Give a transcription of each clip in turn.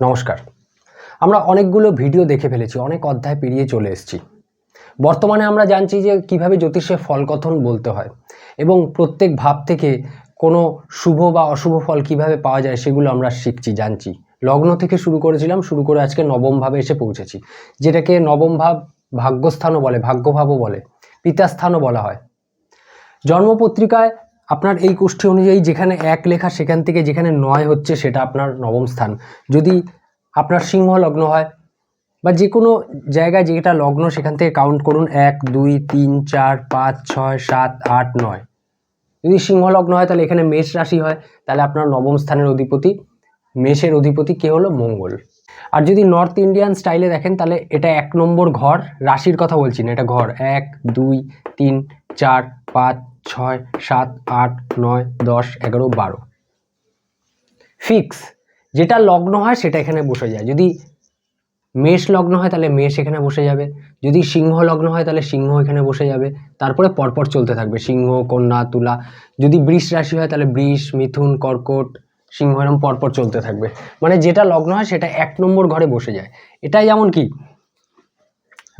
নমস্কার। আমরা অনেকগুলো ভিডিও দেখে ফেলেছি, অনেক অধ্যায় পেরিয়ে চলে এসেছি। বর্তমানে আমরা জানছি যে কীভাবে জ্যোতিষে ফলকথন বলতে হয় এবং প্রত্যেক ভাব থেকে কোনো শুভ বা অশুভ ফল কীভাবে পাওয়া যায় সেগুলো আমরা শিখছি, জানছি। লগ্ন থেকে শুরু করেছিলাম, শুরু করে আজকে নবম ভাবে এসে পৌঁছেছি, যেটাকে নবম ভাব ভাগ্যস্থানও বলে, ভাগ্যভাবও বলে, পিতাস্থানও বলা হয়। জন্মপত্রিকায় আপনার এই গোষ্ঠী অনুযায়ী যেখানে এক লেখা সেখান থেকে যেখানে নয় হচ্ছে সেটা আপনার নবম স্থান। যদি আপনার সিংহ লগ্ন হয় বা যে কোনো জায়গায় যেটা লগ্ন সেখান থেকে কাউন্ট করুন, এক, দুই, তিন, চার, পাঁচ, ছয়, সাত, আট, নয়। যদি সিংহ লগ্ন হয় তাহলে এখানে মেষ রাশি হয়, তাহলে আপনার নবম স্থানের অধিপতি, মেষের অধিপতি কে হলো? মঙ্গল। আর যদি নর্থ ইন্ডিয়ান স্টাইলে দেখেন তাহলে এটা এক নম্বর ঘর, রাশির কথা বলছি না, এটা ঘর। এক, দুই, তিন, চার, পাঁচ ছয়, সাত, আট, নয়, দশ, এগারো, বারো। ফিক্স যেটা লগ্ন হয় সেটা এখানে বসে যায়। যদি মেষ লগ্ন হয় তাহলে মেষ এখানে বসে যাবে। যদি সিংহ লগ্ন হয় তাহলে সিংহ এখানে বসে যাবে। তারপরে পরপর চলতে থাকবে। সিংহ, কন্যা, তুলা। যদি বৃষ রাশি হয় তাহলে বৃষ, মিথুন, কর্কট, সিংহ এরম পরপর চলতে থাকবে। মানে যেটা লগ্ন হয় সেটা এক নম্বর ঘরে বসে যায়। এটাই যেমন কি?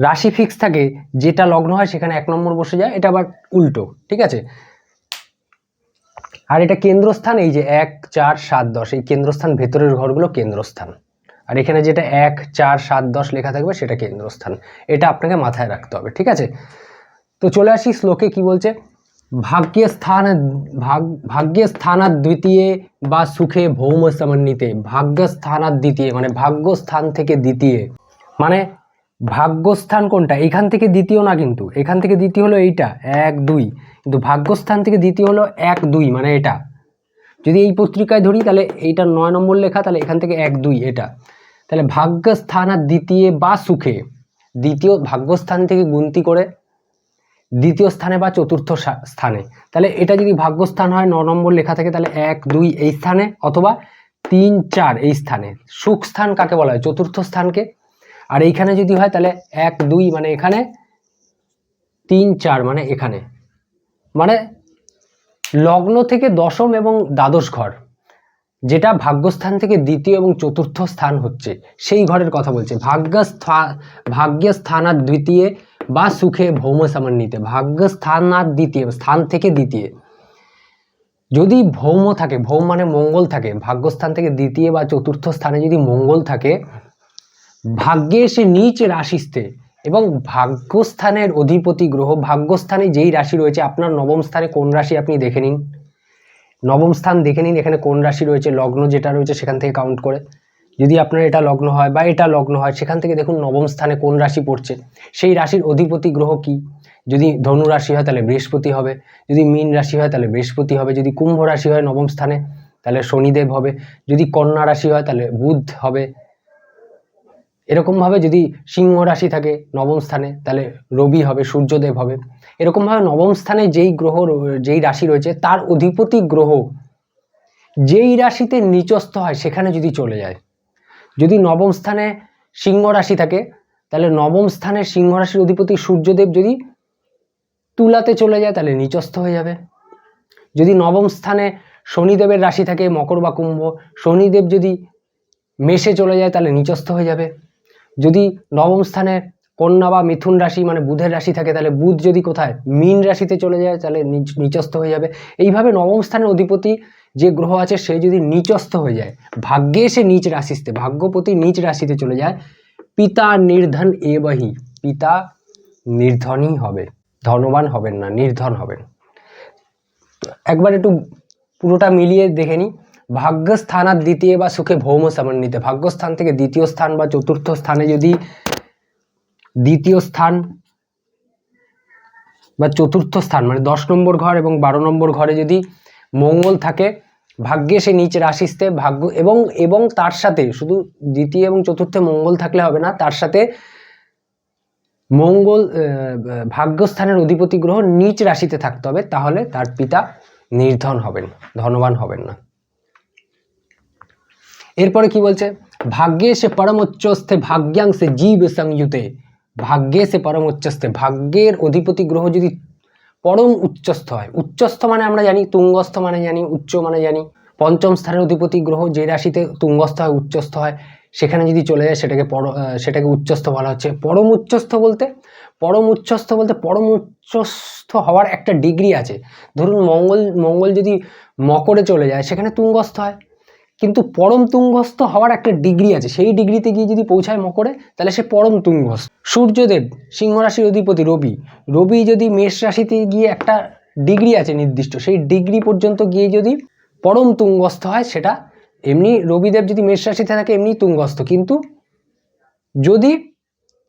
রাশি ফিক্স থাকে, যেটা লগ্ন হয় সেখানে এক নম্বর বসে যায়, এটা আবার উল্টো, ঠিক আছে? আর এটা কেন্দ্রস্থান, এই যে এক, চার, সাত, দশ, এই কেন্দ্রস্থান, ভেতরের ঘরগুলো কেন্দ্রস্থান। আর এখানে যেটা এক, চার, সাত, দশ লেখা থাকবে, সেটা কেন্দ্রস্থান। এটা আপনাকে মাথায় রাখতে হবে, ঠিক আছে? তো চলে আসি শ্লোকে, কি বলছে? ভাগ্যে স্থান, ভাগ, ভাগ্যে স্থানাত দ্বিতীয় বা সুখে ভৌম সমন্বিতে। ভাগ্য স্থানাত দ্বিতীয় মানে ভাগ্য স্থান থেকে দ্বিতীয়। মানে ভাগ্যস্থান কোনটা? এখান থেকে দ্বিতীয় না কিন্তু? এখান থেকে দ্বিতীয় হলো এইটা, এক, দুই। কিন্তু ভাগ্যস্থান থেকে দ্বিতীয় হলো এক, দুই মানে এটা। যদি এই পত্রিকায় ধরি, তাহলে এইটা নয় নম্বর লেখা, তাহলে এখান থেকে এক, দুই, এটা। তাহলে ভাগ্যস্থান আর দ্বিতীয় বা সুখে, দ্বিতীয় ভাগ্যস্থান থেকে গুনতি করে, দ্বিতীয় স্থানে বা চতুর্থ স্থানে। তাহলে এটা যদি ভাগ্যস্থান হয় ন নম্বর লেখা থাকে, তাহলে এক, দুই এই স্থানে, অথবা তিন, চার এই স্থানে। সুখ স্থান কাকে বলা হয়? চতুর্থ স্থানকে আর এইখানে যদি হয় তাহলে এক, দুই মানে এখানে তিন, চার মানে এখানে। মানে লগ্ন থেকে দশম এবং দ্বাদশ ঘর, যেটা ভাগ্যস্থান থেকে দ্বিতীয় এবং চতুর্থ স্থান হচ্ছে, সেই ঘরের কথা বলছে। ভাগ্য ভাগ্য স্থানার দ্বিতীয় বা সুখে ভৌম সামান্বিতে ভাগ্য স্থানার দ্বিতীয় স্থান থেকে দ্বিতীয়। যদি ভৌম থাকে, ভৌম মানে মঙ্গল থাকে, ভাগ্যস্থান থেকে দ্বিতীয় বা চতুর্থ স্থানে যদি মঙ্গল থাকে ভাগ্যে সে নিচ রাশিস্থে এবং ভাগ্যস্থানের অধিপতি গ্রহ, ভাগ্যস্থানে যেই রাশি রয়েছে, আপনার নবম স্থানে কোন রাশি আপনি দেখে নিন? নবম স্থান দেখে নিন, এখানে কোন রাশি রয়েছে, লগ্ন যেটা রয়েছে সেখান থেকে কাউন্ট করে। যদি আপনার এটা লগ্ন হয় বা এটা লগ্ন হয়, সেখান থেকে দেখুন নবম স্থানে কোন রাশি পড়ছে। সেই রাশির অধিপতি গ্রহ কি? যদি ধনু রাশি হয়, তাহলে বৃহস্পতি হবে। যদি মীন রাশি হয়, তাহলে বৃহস্পতি হবে। যদি কুম্ভ রাশি হয়, নবম স্থানে, তাহলে শনিদেব হবে। যদি কন্যা রাশি হয়, তাহলে বুধ হবে। এরকমভাবে যদি সিংহ রাশি থাকে নবম স্থানে, তাহলে রবি হবে, সূর্যদেব হবে। এরকমভাবে নবম স্থানে যেই গ্রহ যেই রাশি রয়েছে, তার অধিপতি গ্রহ যেই রাশিতে নিচস্থ হয়, সেখানে যদি চলে যায়। যদি নবম স্থানে সিংহ রাশি থাকে, তাহলে নবম স্থানে সিংহ রাশির অধিপতি সূর্যদেব যদি তুলাতে চলে যায়, তাহলে নিচস্থ হয়ে যাবে। যদি নবম স্থানে শনিদেবের রাশি থাকে, মকর বা কুম্ভ, শনিদেব যদি মেষে চলে যায়, তাহলে নিচস্থ হয়ে যাবে। যদি নবম স্থানে কন্যা বা মিথুন রাশি মানে বুধের রাশি থাকে, তাহলে বুধ যদি কোথায় মীন রাশিতে চলে যায়, তাহলে নিচ- নিচস্থ হয়ে যাবে। এইভাবে নবম স্থানের অধিপতি যে গ্রহ আছে, সে যদি নিচস্থ হয়ে যায়, ভাগ্যে সে নিচ রাশিতে, ভাগ্যপতি নিচ রাশিতে চলে যায়, পিতা নির্ধন এবহি পিতা নির্ধনই হবে, ধনবান হবেন না, নির্ধন হবেন। একবার একটু পুরোটা মিলিয়ে দেখে নিই। ভাগ্যস্থানার দ্বিতীয় বা সুখে ভৌম সমন্বিতে। ভাগ্যস্থান থেকে দ্বিতীয় স্থান বা চতুর্থ স্থানে যদি দ্বিতীয় স্থান বা চতুর্থ স্থান মানে দশ নম্বর ঘর এবং বারো নম্বর ঘরে যদি মঙ্গল থাকে, ভাগ্যে সে নিচে রাশিস্তে ভাগ্য এবং এবং তার সাথে শুধু দ্বিতীয় এবং চতুর্থে মঙ্গল থাকলে হবে না, তার সাথে মঙ্গল ভাগ্যস্থানের অধিপতি গ্রহ নিচ রাশিতে থাকতে হবে, তাহলে তার পিতা নির্ধন হবেন, ধনবান হবেন না। এরপরে কি বলছে? ভাগ্যে সে পরম উচ্চস্থে ভাগ্যাংশে জীব সংযুতে। ভাগ্যে সে পরম উচ্চস্থে ভাগ্যের অধিপতি গ্রহ যদি পরম উচ্চস্থ হয়, উচ্চস্থ মানে আমরা জানি, তুঙ্গস্থ মানে জানি, উচ্চ মানে জানি। পঞ্চম স্থানের অধিপতি গ্রহ যে রাশিতে তুঙ্গস্থ হয়, উচ্চস্থ হয়, সেখানে যদি চলে যায়, সেটাকে পর সেটাকে উচ্চস্থ বলা হচ্ছে। পরম উচ্চস্থ বলতে, পরম উচ্চস্থ বলতে পরম উচ্চস্থ হওয়ার একটা ডিগ্রি আছে। ধরুন মঙ্গল মঙ্গল যদি মকরে চলে যায়, সেখানে তুঙ্গস্থ হয়। কিন্তু পরম তুঙ্গস্থ হওয়ার একটা ডিগ্রি আছে। সেই ডিগ্রিতে গিয়ে যদি পৌঁছায় মকরে, তাহলে সে পরম তুঙ্গস্থ। সূর্যদেব সিংহ রাশির অধিপতি রবি রবি যদি মেষ রাশিতে গিয়ে একটা ডিগ্রি আছে নির্দিষ্ট, সেই ডিগ্রি পর্যন্ত গিয়ে যদি পরম তুঙ্গস্থ হয়, সেটা এমনি রবিদেব যদি মেষ রাশিতে থাকে এমনি তুঙ্গস্থ। কিন্তু যদি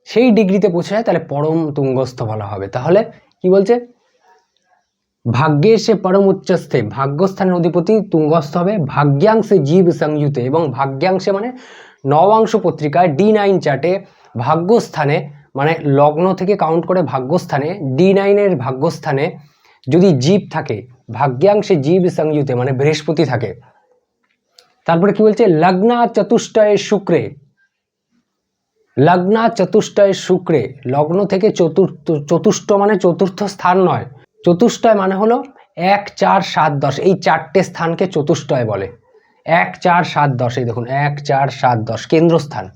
সেই ডিগ্রিতে পৌঁছে যায় তাহলে পরম তুঙ্গস্থ বলা হবে। তাহলে কি বলছে? ভাগ্যে সে পরম উচ্চস্থে, ভাগ্যস্থানের অধিপতি, তুঙ্গস্থ হবে, ভাগ্যাংশে জীব সংযুতে এবং ভাগ্যাংশে মানে নবাংশ পত্রিকায় ডি নাইন চার্টে ভাগ্যস্থানে মানে লগ্ন থেকে কাউন্ট করে ভাগ্যস্থানে, ডি নাইনের ভাগ্যস্থানে যদি জীব থাকে, ভাগ্যাংশে জীব সংযুতে মানে বৃহস্পতি থাকে, তারপরে কি বলছে? লগ্না চতুষ্টয়ে শুক্রে, লগ্না চতুষ্টয়ে শুক্রে, লগ্ন থেকে চতুর্থ, চতুষ্ট মানে চতুর্থ স্থান নয় চতুষ্টয় মানে হলো এক, চার, সাত, দশ। এই চারটে স্থানকে চতুষ্টয় বলে। এক, চার, সাত, দশ। এই দেখুন, এক, চার, সাত, দশ। কেন্দ্রস্থান।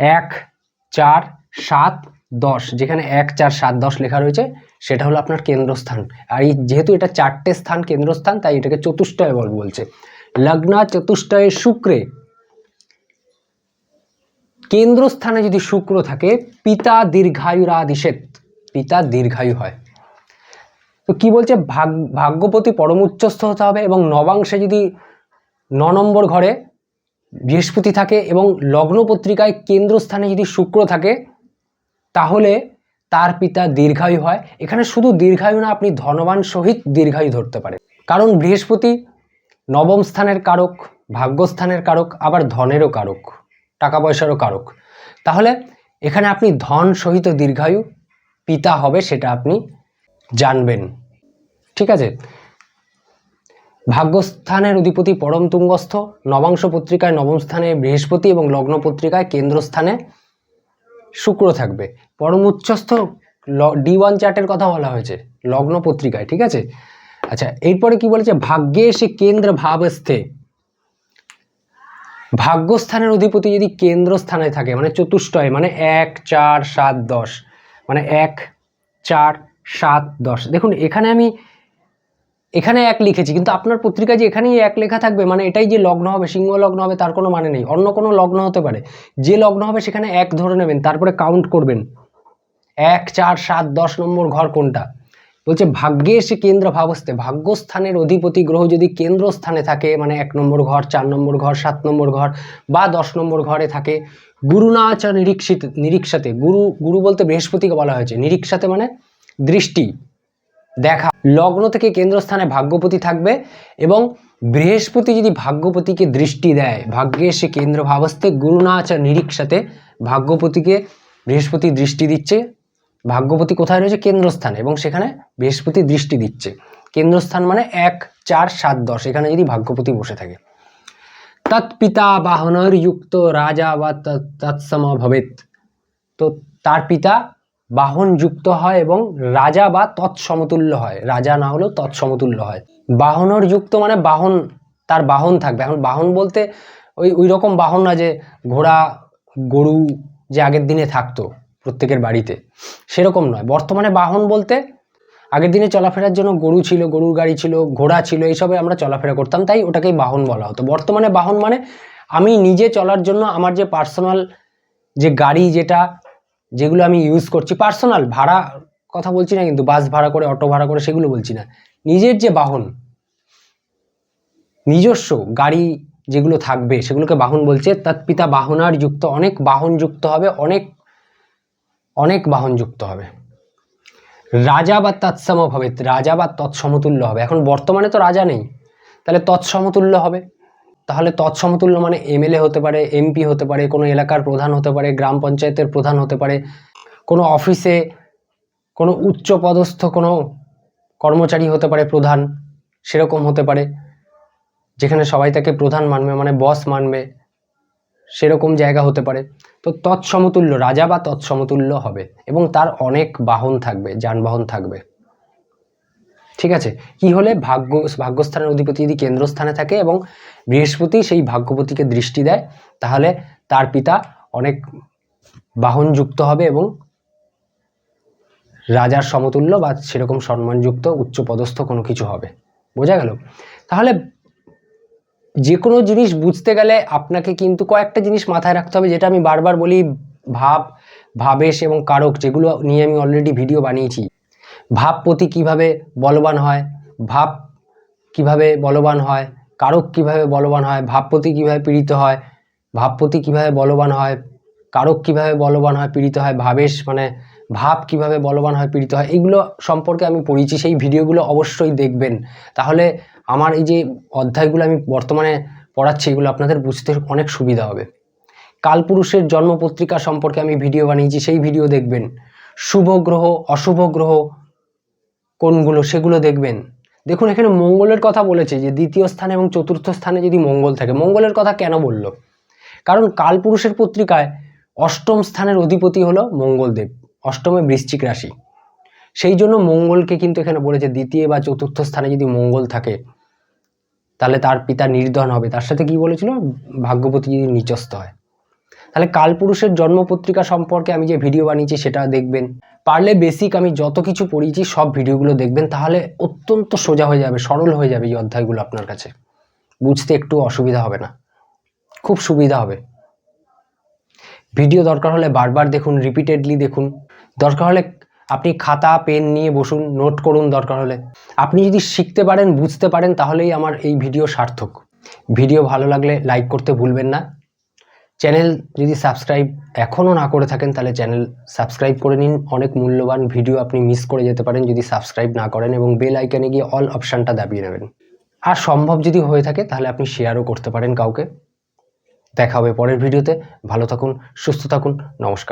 এক, চার, সাত, দশ। যেখানে এক, চার, সাত, দশ লেখা রয়েছে, সেটা হলো আপনার কেন্দ্রস্থান। আর এই যেহেতু এটা চারটে স্থান, কেন্দ্রস্থান, তাই এটাকে চতুষ্টয় বল বলছে। লগ্না চতুষ্টয়ে শুক্রে। কেন্দ্রস্থানে যদি শুক্র থাকে, পিতা দীর্ঘায়ুরাদিশেত পিতা দীর্ঘায়ু হয়। তো কি বলছে? ভাগ, ভাগ্যপতি পরম উচ্চস্থ হতে হবে এবং নবাংশে যদি ন নম্বর ঘরে বৃহস্পতি থাকে এবং লগ্ন পত্রিকায় কেন্দ্রস্থানে যদি শুক্র থাকে, তাহলে তার পিতা দীর্ঘায়ু হয়। এখানে শুধু দীর্ঘায়ু না, আপনি ধনবান সহিত দীর্ঘায়ু ধরতে পারেন। কারণ বৃহস্পতি নবম স্থানের কারক, ভাগ্যস্থানের কারক, আবার ধনেরও কারক টাকা পয়সারও কারক। তাহলে এখানে আপনি ধন সহিত দীর্ঘায়ু, পিতা হবে সেটা আপনি জানবেন। ঠিক আছে? ভাগ্যস্থানের অধিপতি পরম তুঙ্গস্থ, নবাংশ পত্রিকায় নবম স্থানে বৃহস্পতি এবং লগ্ন পত্রিকায় কেন্দ্রস্থানে শুক্র থাকবে। পরম উচ্চস্থ ডি ওয়ান চার্টের কথা বলা হয়েছে, লগ্ন পত্রিকায়, ঠিক আছে? আচ্ছা এরপরে কি বলেছে? ভাগ্যে সে কেন্দ্র ভাবস্থে। ভাগ্যস্থানের অধিপতি যদি কেন্দ্রস্থানে থাকে মানে চতুষ্টয় মানে এক, চার, সাত, দশ মানে এক, চার সাত দশ। দেখুন, এখানে আমি, এখানে এক লিখেছি, কিন্তু আপনার পত্রিকায় যে এখানেই এক লেখা থাকবে মানে এটাই যে লগ্ন হবে, সিংহ লগ্ন হবে, তার কোনো মানে নেই। অন্য কোনো লগ্ন হতে পারে। যে লগ্ন হবে, সেখানে এক ধরে নেবেন, তারপরে কাউন্ট করবেন। এক, চার, সাত, দশ নম্বর ঘর কোনটা? বলছে ভাগ্যে সে কেন্দ্র ভাবস্তে, ভাগ্যস্থানের অধিপতি গ্রহ যদি কেন্দ্রস্থানে থাকে মানে এক নম্বর ঘর, চার নম্বর ঘর, সাত নম্বর ঘর, বা দশ নম্বর ঘরে থাকে গুরুনাচ নিরীক্ষিত, নিরীক্ষাতে, গুরু গুরু বলতে বৃহস্পতিকে বলা হয়েছে। নিরীক্ষাতে মানে? দৃষ্টি, দেখা। লগ্ন থেকে কেন্দ্রস্থানে ভাগ্যপতি থাকবে এবং বৃহস্পতি যদি ভাগ্যপতিকে দৃষ্টি দেয়, ভাগ্যে সে কেন্দ্র ভাবস্তে গুরুনাচ নিরীক্ষাতে ভাগ্যপতিকে বৃহস্পতি দৃষ্টি দিচ্ছে। ভাগ্যপতি কোথায় রয়েছে? কেন্দ্রস্থানে এবং সেখানে বৃহস্পতি দৃষ্টি দিচ্ছে। কেন্দ্রস্থান মানে এক, চার, সাত, দশ, এখানে যদি ভাগ্যপতি বসে থাকে। তৎপিতা বাহনের যুক্ত রাজা বা তৎ- তৎসম ভবেত। তো তার পিতা বাহন যুক্ত হয় এবং রাজা বা তৎসমতুল্য হয়। রাজা না হলেও তৎসমতুল্য হয়। বাহনর যুক্ত মানে বাহন, তার বাহন থাকবে। এখন বাহন বলতে ওই ওই রকম বাহন না যে ঘোড়া, গরু যে আগের দিনে থাকতো প্রত্যেকের বাড়িতে। সেরকম নয়। বর্তমানে বাহন বলতে আগের দিনে চলাফেরার জন্য গরু ছিল, গরুর গাড়ি ছিল, ঘোড়া ছিল, এইসবে আমরা চলাফেরা করতাম। তাই ওটাকেই বাহন বলা হতো। বর্তমানে বাহন মানে আমি নিজে চলার জন্য আমার যে পার্সোনাল যে গাড়ি যেটা যেগুলো আমি ইউজ করছি পার্সোনাল ভাড়া কথা বলছি না কিন্তু বাস ভাড়া করে অটো ভাড়া করে সেগুলো বলছি না। নিজের যে বাহন, নিজস্ব গাড়ি যেগুলো থাকবে সেগুলোকে বাহন বলছে, তার পিতা বাহনার যুক্ত, অনেক বাহন যুক্ত হবে, অনেক অনেক বাহন যুক্ত হবে। রাজা বা তৎসম হবে, রাজা বা তৎসমতুল্য হবে। এখন বর্তমানে তো রাজা নেই। তাহলে তৎসমতুল্য হবে। তাহলে তৎসমতুল্য মানে এমএলএ হতে পারে, এমপি হতে পারে, কোনো এলাকার প্রধান হতে পারে, গ্রাম পঞ্চায়েতের প্রধান হতে পারে, কোনো অফিসে কোনো উচ্চ পদস্থ কোনো কর্মচারী হতে পারে প্রধান, সেরকম হতে পারে, যেখানে সবাই তাকে প্রধান মানবে মানে বস মানবে, সেরকম জায়গা হতে পারে। তো তৎসমতুল্য, রাজা বা তৎসমতুল্য হবে এবং তার অনেক বাহন থাকবে, যানবাহন থাকবে। ঠিক আছে? কি হলে ভাগ্য, ভাগ্যস্থানের অধিপতি যদি কেন্দ্রস্থানে থাকে এবং বৃহস্পতি সেই ভাগ্যপতিকে দৃষ্টি দেয়, তাহলে তার পিতা অনেক বাহনযুক্ত হবে এবং রাজার সমতুল্য বা সেরকম সম্মানযুক্ত, উচ্চপদস্থ কোনো কিছু হবে। বোঝা গেল? তাহলে যে কোনো জিনিস বুঝতে গেলে আপনাকে কিন্তু কয়েকটা জিনিস মাথায় রাখতে হবে, যেটা আমি বারবার বলি, ভাব, ভাবেশ এবং কারক, যেগুলো নিয়ে আমি অলরেডি ভিডিও বানিয়েছি। ভাবপতি কীভাবে বলবান হয়, ভাব কীভাবে বলবান হয়, কারক কীভাবে বলবান হয় ভাবপতি কীভাবে পীড়িত হয় ভাবপতি কীভাবে বলবান হয়, কারক কীভাবে বলবান হয়, পীড়িত হয়, ভাবেশ মানে ভাব কীভাবে বলবান হয়, পীড়িত হয়, এগুলো সম্পর্কে আমি পড়েছি, সেই ভিডিওগুলো অবশ্যই দেখবেন। তাহলে আমার এই যে অধ্যায়গুলো আমি বর্তমানে পড়াচ্ছি, এগুলো আপনাদের বুঝতে অনেক সুবিধা হবে। কালপুরুষের জন্মপত্রিকা সম্পর্কে আমি ভিডিও বানিয়েছি, সেই ভিডিও দেখবেন। শুভ গ্রহ, অশুভ গ্রহ কোনগুলো সেগুলো দেখবেন। দেখুন, এখানে মঙ্গলের কথা বলেছে যে দ্বিতীয় স্থানে এবং চতুর্থ স্থানে যদি মঙ্গল থাকে, মঙ্গলের কথা কেন বলল? কারণ কালপুরুষের পত্রিকায় অষ্টম স্থানের অধিপতি হলো মঙ্গলদেব, অষ্টমে বৃশ্চিক রাশি। সেই জন্য মঙ্গলকে কিন্তু এখানে বলেছে দ্বিতীয় বা চতুর্থ স্থানে যদি মঙ্গল থাকে, তাহলে তার পিতা নির্ধন হবে। তার সাথে কি বলেছিল? ভাগ্যপতি যদি নিচস্থ হয়। তাহলে কালপুরুষের জন্মপত্রিকা সম্পর্কে আমি যে ভিডিও বানিয়েছি সেটা দেখবেন। পারলে বেসিক আমি যত কিছু পড়িয়েছি, সব ভিডিওগুলো দেখবেন, তাহলে অত্যন্ত সোজা হয়ে যাবে, সরল হয়ে যাবে এই অধ্যায়গুলো আপনার কাছে। বুঝতে একটু অসুবিধা হবে না। খুব সুবিধা হবে। ভিডিও দরকার হলে বারবার দেখুন রিপিটেডলি দেখুন। দরকার হলে আপনি খাতা পেন নিয়ে বসুন নোট করুন দরকার হলে। আপনি যদি শিখতে পারেন, বুঝতে পারেন, তাহলেই আমার এই ভিডিও সার্থক। ভিডিও ভালো লাগলে লাইক করতে ভুলবেন না। চ্যানেল যদি সাবস্ক্রাইব এখনও না করে থাকেন, তাহলে চ্যানেল সাবস্ক্রাইব করে নিন। অনেক মূল্যবান ভিডিও আপনি মিস করে যেতে পারেন যদি সাবস্ক্রাইব না করেন এবং বেল আইকনে গিয়ে অল অপশানটা দাবিয়ে নেবেন। আর সম্ভব যদি হয়ে থাকে, তাহলে আপনি শেয়ারও করতে পারেন কাউকে। দেখা হবে পরের ভিডিওতে। ভালো থাকুন, সুস্থ থাকুন। নমস্কার।